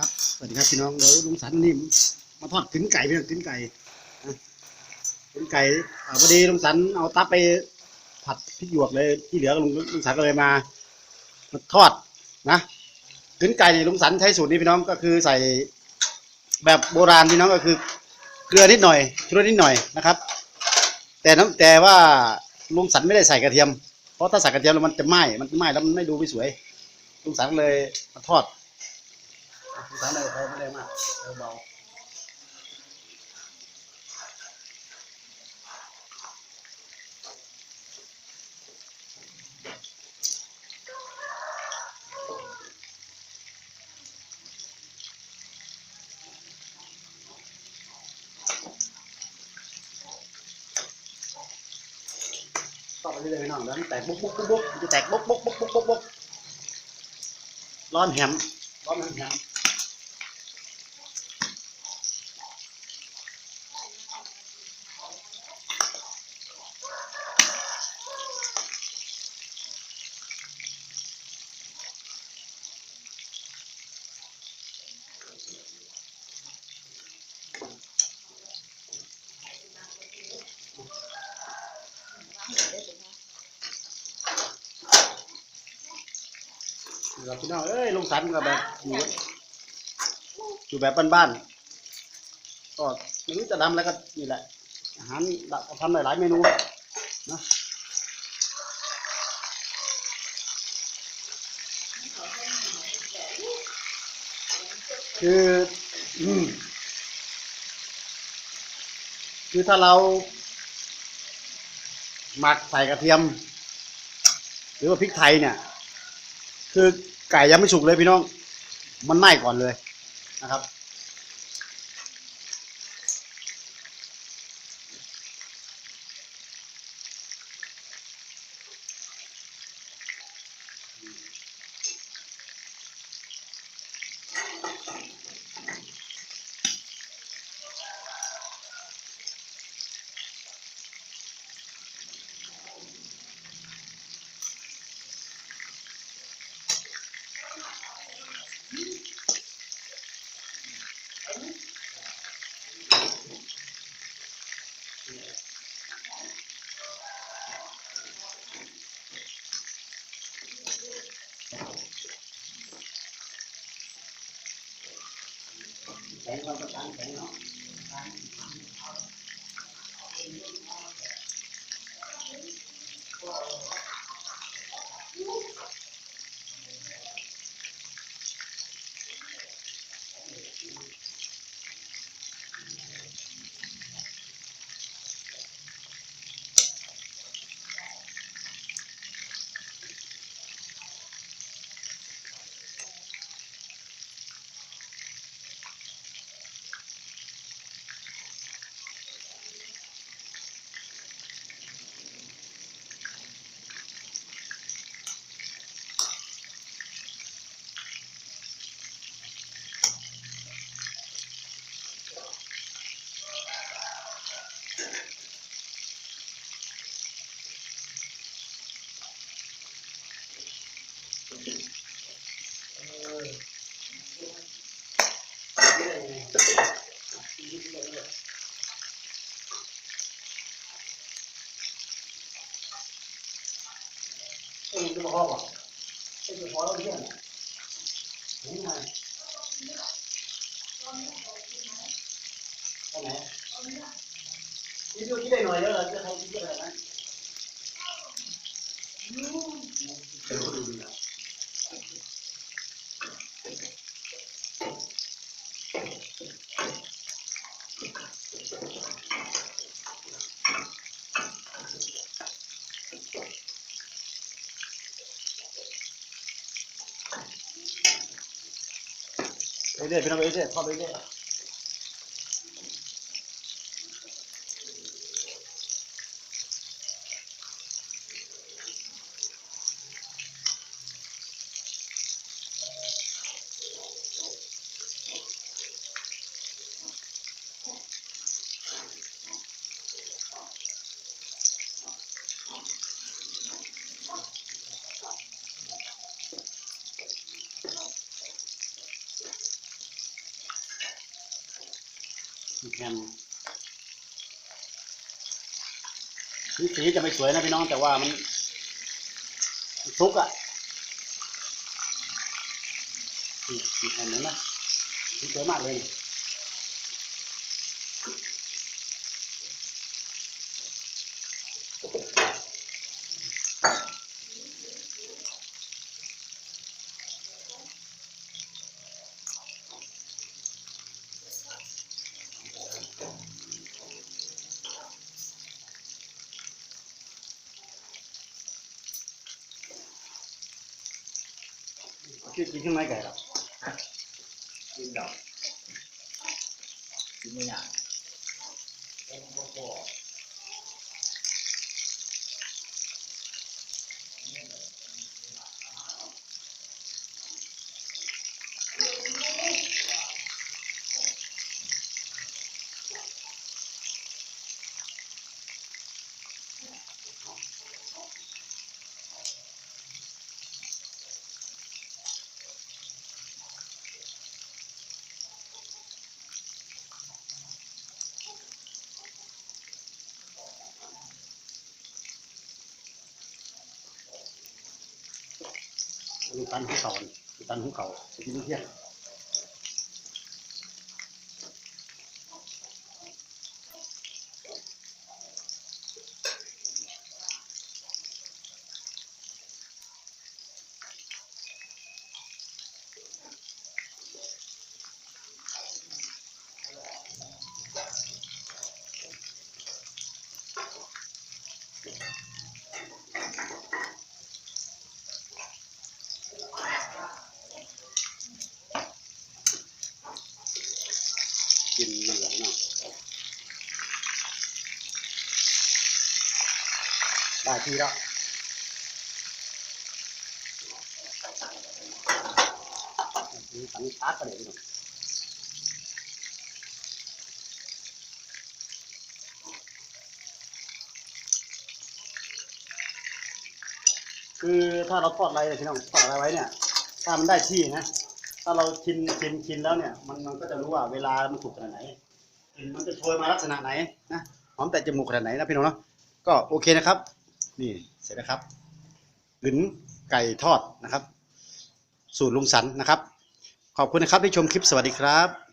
ครับสวัสดีครับพี่น้องเดี๋ยวลุงสันนี่มาทอดถึงไก่พี่น้องถึงไก่นะถึงไก่อ่าพอดีลุงสันเอาตับไปผัดพริกหยวกเลยที่เหลือลุงลุงสันก็เลยมามาทอดนะถึงไก่นี่ลุงสันใช้สูตรนี้พี่น้องก็คือใส่แบบโบราณพี่น้องก็คือ เกลือนิดหน่อยชูรสนิดหน่อยนะครับ แต่น้ำแต่ว่าลุงสันไม่ได้ใส่กระเทียม เพราะถ้าใส่กระเทียมแล้วมันจะไหม้มันจะไหม้แล้วมันไม่ดูไม่สวยลุงสันก็เลยมาทอด สารเลยไม่ได้มากเบาต่อไปเรื่อยๆน้องแล้วมันแตกบุ๊กบุ๊กบุ๊กบุ๊กมันจะแตกบุ๊กบุ๊กบุ๊กบุ๊กบุ๊กร้อนแหมร้อนแหม แหมเราพี่น้องเอ้ยลงสันก็แบบอยู่อยู่แบบบ้านๆก็ไม่รู้จะทำอะไรก็นี่แหละอาหารทำหลายๆเมนูนะคือคือถ้าเรา หมักใส่กระเทียม หรือว่าพริกไทยเนี่ย คือไก่ยังไม่สุกเลยพี่น้อง มันไหม้ก่อนเลยนะครับ แข็ งความประการแข็งเนาะเอ็งจะมาพ่อบอกเอ็งจะ พอแล้วเนี่ยนี่ ยทอดไปเรื่อยแฮมนี่สีจะไม่สวยนะพี่น้องแต่ว่ามันซุกอะนี่มีแฮมเห็นไหมสีสวยมากเลย กินกินข้างในไก่หรอ กินดอกกินไม่ยากเป็นพวกพวก ลูก ตันของเขาลูกตันของเขาไปกินเที่ยง ได้ทีแล้วสันตัดไปเลยพี่น้องคือถ้าเราทอดอะไรเนี่ยพี่น้องทอดอะไรไว้เนี่ย ถ้ามันได้ที่นะ ถ้าเราชินชินชินแล้วเนี่ย มันมันก็จะรู้ว่าเวลามันสุกขนาดไหนกลิ่นมันจะโชยมาลักษณะไหนนะหอมแต่จมูกขนาดไหนนะพี่น้องเนาะก็โอเคนะครับ นี่เสร็จแล้วครับหรือไก่ทอดนะครับ สูตรลุงสันนะครับ ขอบคุณนะครับที่ชมคลิปสวัสดีครับ